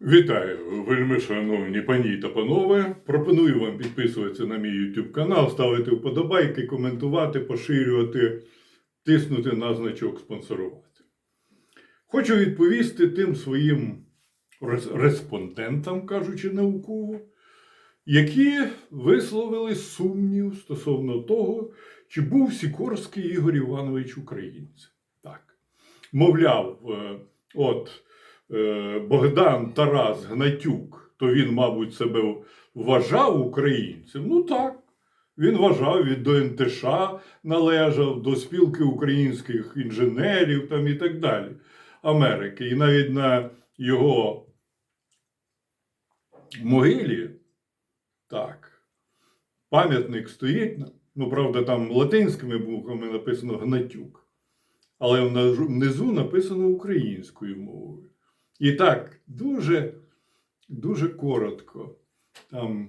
Вітаю, вельми шановні пані та панове. Пропоную вам підписуватися на мій YouTube канал, ставити вподобайки, коментувати, поширювати, тиснути на значок спонсорувати. Хочу відповісти тим своїм респондентам, кажучи науково, які висловили сумнів стосовно того, чи був Сікорський Ігор Іванович українцем. Так. Мовляв, е, от Богдан Тарас Гнатюк, то він, мабуть, себе вважав українцем. Ну так. Він вважав, він до НТШ належав, до спілки українських інженерів там і так далі Америки. І навіть на його могилі, так, пам'ятник стоїть, ну, правда, там латинськими буквами написано Гнатюк, але внизу написано українською мовою. І так, дуже, дуже коротко. Там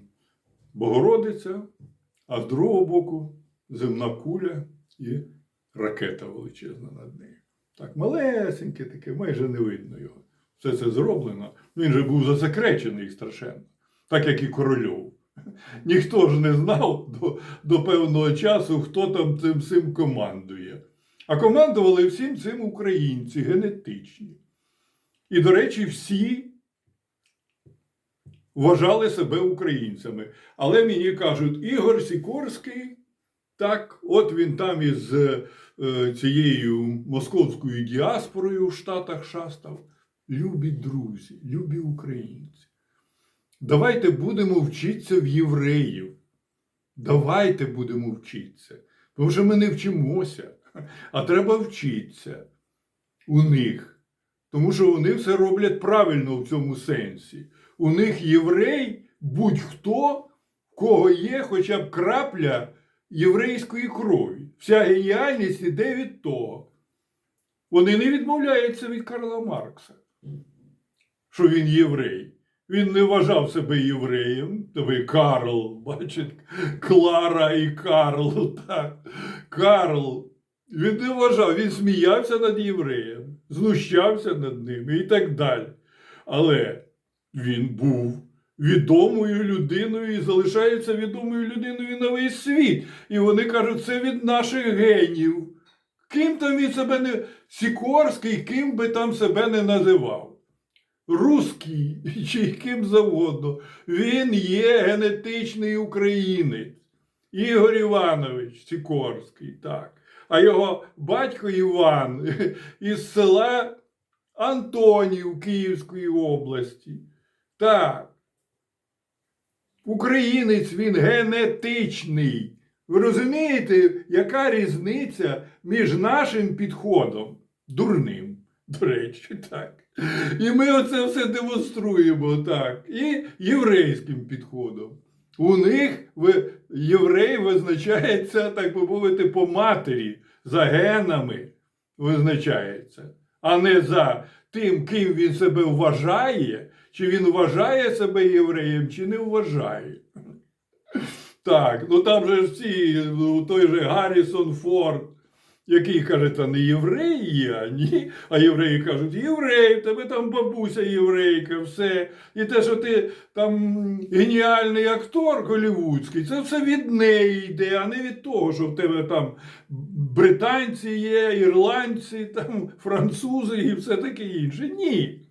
Богородиця, а з другого боку земна куля і ракета величезна над нею. Так, малесеньке таке, майже не видно його. Все це зроблено. Він же був засекречений страшенно, так як і корольов. Ніхто ж не знав до, до певного часу, хто там цим всім командує. А командували всім цим українці генетичні. І, до речі, всі вважали себе українцями. Але мені кажуть, Ігор Сікорський, так, от він там із е, цією московською діаспорою в Штатах шастав. Любі друзі, любі українці. Давайте будемо вчитися в євреїв. Давайте будемо вчитися. Тому що ми не вчимося, а треба вчитися у них. Тому що вони все роблять правильно в цьому сенсі. У них єврей будь-хто, в кого є хоча б крапля єврейської крові. Вся геніальність іде від того. Вони не відмовляються від Карла Маркса, що він єврей. Він не вважав себе євреєм. Тобі Карл, бачить, Клара і Карл. Так. Карл. Він не вважав, він сміявся над євреєм, знущався над ними і так далі. Але він був відомою людиною і залишається відомою людиною на весь світ. І вони кажуть, це від наших генів. Ким там він себе не Сікорський, ким би там себе не називав. Руський чи ким завгодно. Він є генетичний українець. Ігор Іванович Сікорський, так. А його батько Іван із села Антонів Київської області. Так. Українець він генетичний. Ви розумієте, яка різниця між нашим підходом, дурним, до речі, так. І ми оце все демонструємо так. І єврейським підходом. У них єврей визначається, так би мовити, по матері, за генами визначається, а не за тим, ким він себе вважає, чи він вважає себе євреєм, чи не вважає. Так, ну там же ці, ну, той же Гаррісон Форд, який каже, та не єврей я, ні. А євреї кажуть, єврей, в тебе там бабуся єврейка, все. І те, що ти там геніальний актор голівудський, це все від неї йде, а не від того, що в тебе там британці є, ірландці, там французи і все таке інше. Ні.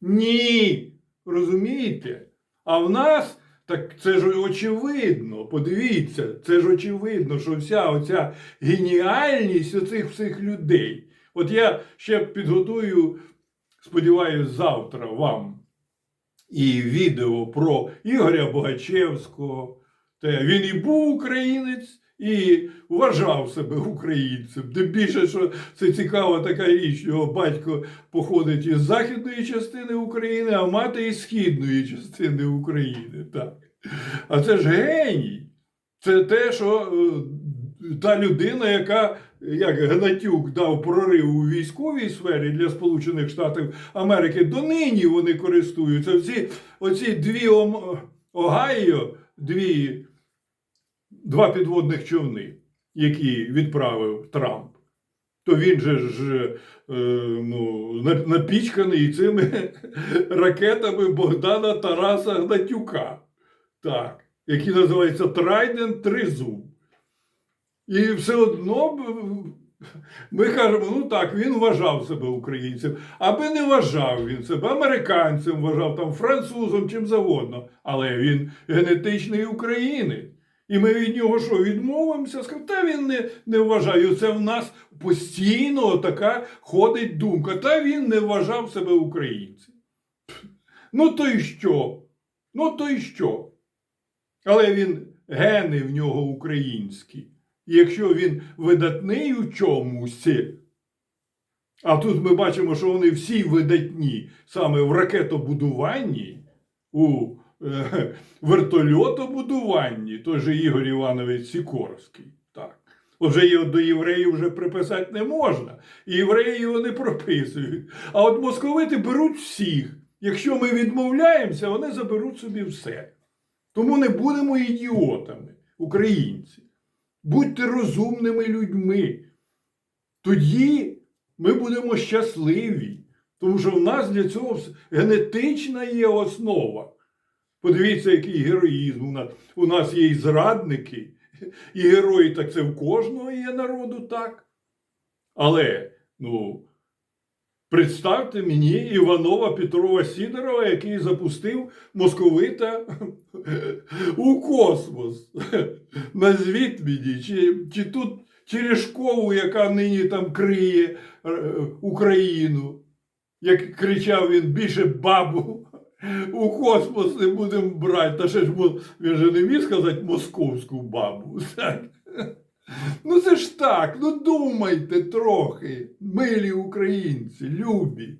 Ні. Розумієте? А в нас. Так це ж очевидно, подивіться, це ж очевидно, що вся оця геніальність оцих всіх людей. От я ще підготую, сподіваюся, завтра вам і відео про Ігоря Богачевського. Те він і був українець, і вважав себе українцем. Тим більше, що це цікава така річ, його батько походить із західної частини України, а мати із східної частини України. Так. А це ж геній. Це те, що е, та людина, яка, як Гнатюк, дав прорив у військовій сфері для Сполучених Штатів Америки, донині вони користуються. Оці, оці дві Огайо, дві, два підводних човни, які відправив Трамп. то він же ж е, ну, напічканий цими ракетами Богдана Тараса Гнатюка, так, які називаються Трайден Тризуб. І все одно ми кажемо, ну так, він вважав себе українцем, аби не вважав він себе американцем, вважав там французом, чим завгодно, але він генетичний українець. І ми від нього що, відмовимося? Скажемо, та він не, не вважає. Це в нас постійно така ходить думка. Та він не вважав себе українцем. Ну то й що? Ну то й що? Але він гени в нього українські. І якщо він видатний у чомусь, а тут ми бачимо, що вони всі видатні саме в ракетобудуванні, у е, вертольотобудуванні, той же Ігор Іванович Сікорський. Так. Отже, до євреїв вже приписати не можна. І євреї його не прописують. А от московити беруть всіх. Якщо ми відмовляємося, вони заберуть собі все. Тому не будемо ідіотами, українці. Будьте розумними людьми. Тоді ми будемо щасливі. Тому що в нас для цього генетична є основа. Подивіться, який героїзм у нас. У нас є і зрадники, і герої, так це в кожного є народу, так. Але, ну, представте мені Іванова Петрова Сідорова, який запустив московита у космос. Назвіть мені, чи, чи тут Черешкову, яка нині там криє е, Україну. Як кричав він більше бабу у космос не будемо брати. Та ще ж він же не міг сказати московську бабу. Ну це ж так, ну думайте трохи, милі українці, любі.